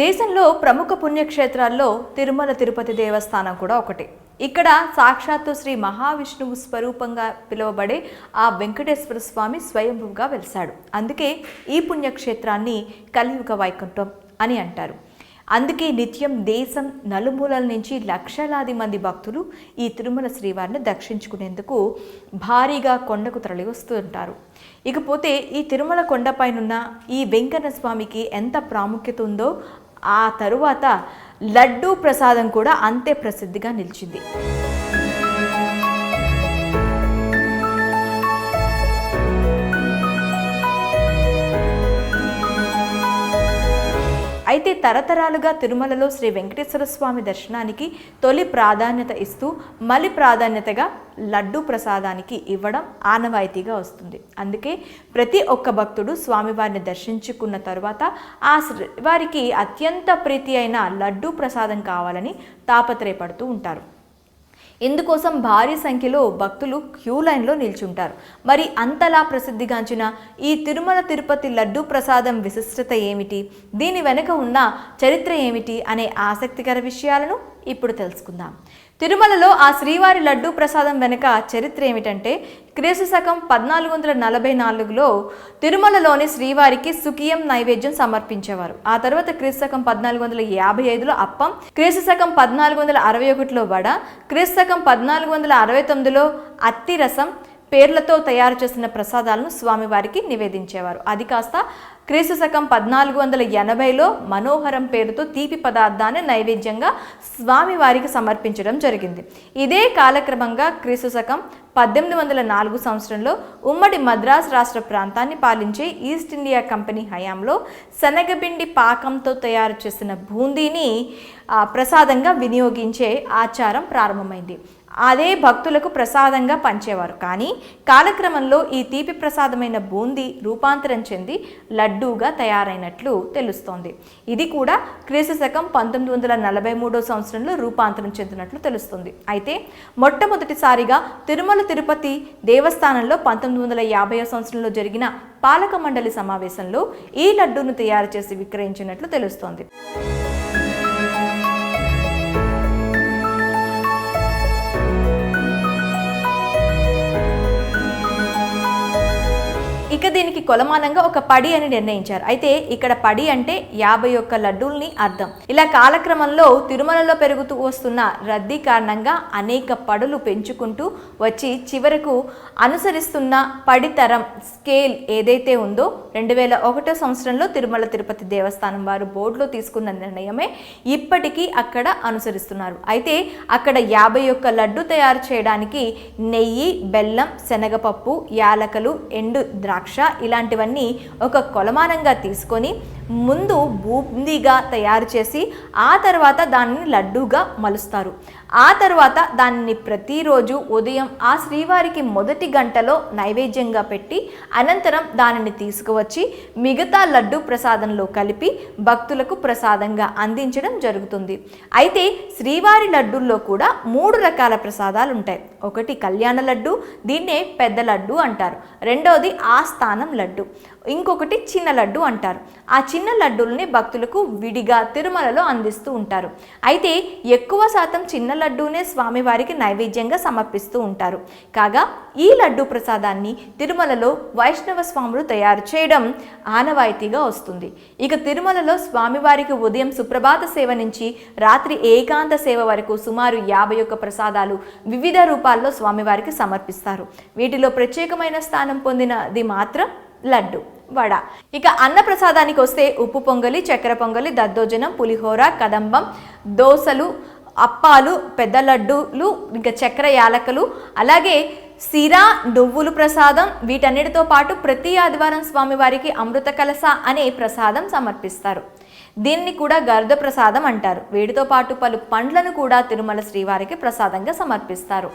దేశంలో ప్రముఖ పుణ్యక్షేత్రాల్లో తిరుమల తిరుపతి దేవస్థానం కూడా ఒకటి. ఇక్కడ సాక్షాత్తు శ్రీ మహావిష్ణువు స్వరూపంగా పిలువబడే ఆ వెంకటేశ్వర స్వామి స్వయంభుగా వెలిశాడు. అందుకే ఈ పుణ్యక్షేత్రాన్ని కలియుగ వైకుంఠం అని అంటారు. అందుకే నిత్యం దేశం నలుమూలల నుంచి లక్షలాది మంది భక్తులు ఈ తిరుమల శ్రీవారిని దర్శించుకునేందుకు భారీగా కొండకు తరలి వస్తూ ఉంటారు. ఇకపోతే ఈ తిరుమల కొండపైనున్న ఈ వెంకన్న స్వామికి ఎంత ప్రాముఖ్యత ఉందో ఆ తరువాత లడ్డూ ప్రసాదం కూడా అంతే ప్రసిద్ధిగా నిలిచింది. అయితే తరతరాలుగా తిరుమలలో శ్రీ వెంకటేశ్వర స్వామి దర్శనానికి తొలి ప్రాధాన్యత ఇస్తూ మలి ప్రాధాన్యతగా లడ్డు ప్రసాదానికి ఇవ్వడం ఆనవాయితీగా వస్తుంది. అందుకే ప్రతి ఒక్క భక్తుడు స్వామివారిని దర్శించుకున్న తరువాత ఆ శ్రీ- వారికి అత్యంత ప్రీతి అయిన లడ్డు ప్రసాదం కావాలని తాపత్రయపడుతూ ఉంటారు. ఇందుకోసం భారీ సంఖ్యలో భక్తులు క్యూ లైన్లో నిల్చుంటారు. మరి అంతలా ప్రసిద్ధిగాంచిన ఈ తిరుమల తిరుపతి లడ్డూ ప్రసాదం విశిష్టత ఏమిటి? దీని వెనుక ఉన్న చరిత్ర ఏమిటి? అనే ఆసక్తికర విషయాలను ఇప్పుడు తెలుసుకుందాం. తిరుమలలో ఆ శ్రీవారి లడ్డూ ప్రసాదం వెనుక చరిత్ర ఏమిటంటే క్రీస్తు శకం పద్నాలుగు వందల నలభై నాలుగులో తిరుమలలోని శ్రీవారికి సుఖియం నైవేద్యం సమర్పించేవారు. ఆ తర్వాత క్రీస్తు శకం పద్నాలుగు వందల యాభై ఐదులో అప్పం క్రీస్తు శకం పద్నాలుగు వందల అరవై ఒకటిలో వడ క్రీస్తు శకం పద్నాలుగు వందల అరవై తొమ్మిదిలో అత్తి రసం పేర్లతో తయారు చేసిన ప్రసాదాలను స్వామివారికి నివేదించేవారు. అది కాస్త క్రీస్తు శకం పద్నాలుగు వందల ఎనభైలో మనోహరం పేరుతో తీపి పదార్థాన్ని నైవేద్యంగా స్వామివారికి సమర్పించడం జరిగింది. ఇదే కాలక్రమంగా క్రీస్తు శకం పద్దెనిమిది వందల నాలుగు సంవత్సరంలో ఉమ్మడి మద్రాస్ రాష్ట్ర ప్రాంతాన్ని పాలించే ఈస్ట్ ఇండియా కంపెనీ హయాంలో శనగపిండి పాకంతో తయారు చేసిన బూందీని ప్రసాదంగా వినియోగించే ఆచారం ప్రారంభమైంది. అదే భక్తులకు ప్రసాదంగా పంచేవారు. కానీ కాలక్రమంలో ఈ తీపి ప్రసాదమైన బూందీ రూపాంతరం చెంది లడ్డూగా తయారైనట్లు తెలుస్తోంది. ఇది కూడా క్రీస్తు శకం పంతొమ్మిది వందల నలభై మూడో సంవత్సరంలో రూపాంతరం చెందినట్లు తెలుస్తుంది. అయితే మొట్టమొదటిసారిగా తిరుమల తిరుపతి దేవస్థానంలో పంతొమ్మిది వందల యాభై సంవత్సరంలో జరిగిన పాలక మండలి సమావేశంలో ఈ లడ్డూను తయారు చేసి విక్రయించినట్లు తెలుస్తోంది. దీనికి కొలమానంగా ఒక పడి అని నిర్ణయించారు. అయితే ఇక్కడ పడి అంటే యాభై ఒక్క లడ్డూల్ని అర్థం. ఇలా కాలక్రమంలో తిరుమలలో పెరుగుతూ వస్తున్న రద్దీ కారణంగా అనేక పడులు పెంచుకుంటూ వచ్చి చివరకు అనుసరిస్తున్న పడితరం స్కేల్ ఏదైతే ఉందో రెండు వేల ఒకటో సంవత్సరంలో తిరుమల తిరుపతి దేవస్థానం వారు బోర్డులో తీసుకున్న నిర్ణయమే ఇప్పటికీ అక్కడ అనుసరిస్తున్నారు. అయితే అక్కడ యాభై ఒక్క లడ్డు తయారు చేయడానికి నెయ్యి బెల్లం శనగపప్పు యాలకలు ఎండు ద్రాక్ష ఇలాంటివన్నీ ఒక కొలమానంగా తీసుకొని ముందు బూందీగా తయారు చేసి ఆ తర్వాత దానిని లడ్డూగా మలుస్తారు. ఆ తర్వాత దానిని ప్రతిరోజు ఉదయం ఆ శ్రీవారికి మొదటి గంటలో నైవేద్యంగా పెట్టి అనంతరం దానిని తీసుకువచ్చి మిగతా లడ్డు ప్రసాదంలో కలిపి భక్తులకు ప్రసాదంగా అందించడం జరుగుతుంది. అయితే శ్రీవారి లడ్డుల్లో కూడా మూడు రకాల ప్రసాదాలు ఉంటాయి ఒకటి కళ్యాణ లడ్డు దీన్నే పెద్ద లడ్డు అంటారు. రెండవది ఆస్థానం లడ్డు. ఇంకొకటి చిన్న లడ్డు అంటారు. ఆ చిన్న లడ్డూల్ని భక్తులకు విడిగా తిరుమలలో అందిస్తూ ఉంటారు. అయితే ఎక్కువ శాతం చిన్న లడ్డూనే స్వామివారికి నైవేద్యంగా సమర్పిస్తూ ఉంటారు. కాగా ఈ లడ్డు ప్రసాదాన్ని తిరుమలలో వైష్ణవ స్వాములు తయారు చేయడం ఆనవాయితీగా వస్తుంది. ఇక తిరుమలలో స్వామివారికి ఉదయం సుప్రభాత సేవ నుంచి రాత్రి ఏకాంత సేవ వరకు సుమారు యాభై ఒక్క ప్రసాదాలు వివిధ రూపాల్లో స్వామివారికి సమర్పిస్తారు. వీటిలో ప్రత్యేకమైన స్థానం పొందినది మాత్రం లడ్డు. వడ. ఇక అన్న ప్రసాదానికి వస్తే ఉప్పు పొంగలి చక్కెర పొంగలి దద్దోజనం పులిహోర కదంబం దోసలు అప్పాలు పెద్ద లడ్డూలు ఇంకా చక్కెర యాలకలు అలాగే సిరా నువ్వులు ప్రసాదం వీటన్నిటితో పాటు ప్రతి ఆదివారం స్వామివారికి అమృత కలస అనే ప్రసాదం సమర్పిస్తారు. దీన్ని కూడా గర్ద ప్రసాదం అంటారు. వీటితో పాటు పలు పండ్లను కూడా తిరుమల శ్రీవారికి ప్రసాదంగా సమర్పిస్తారు.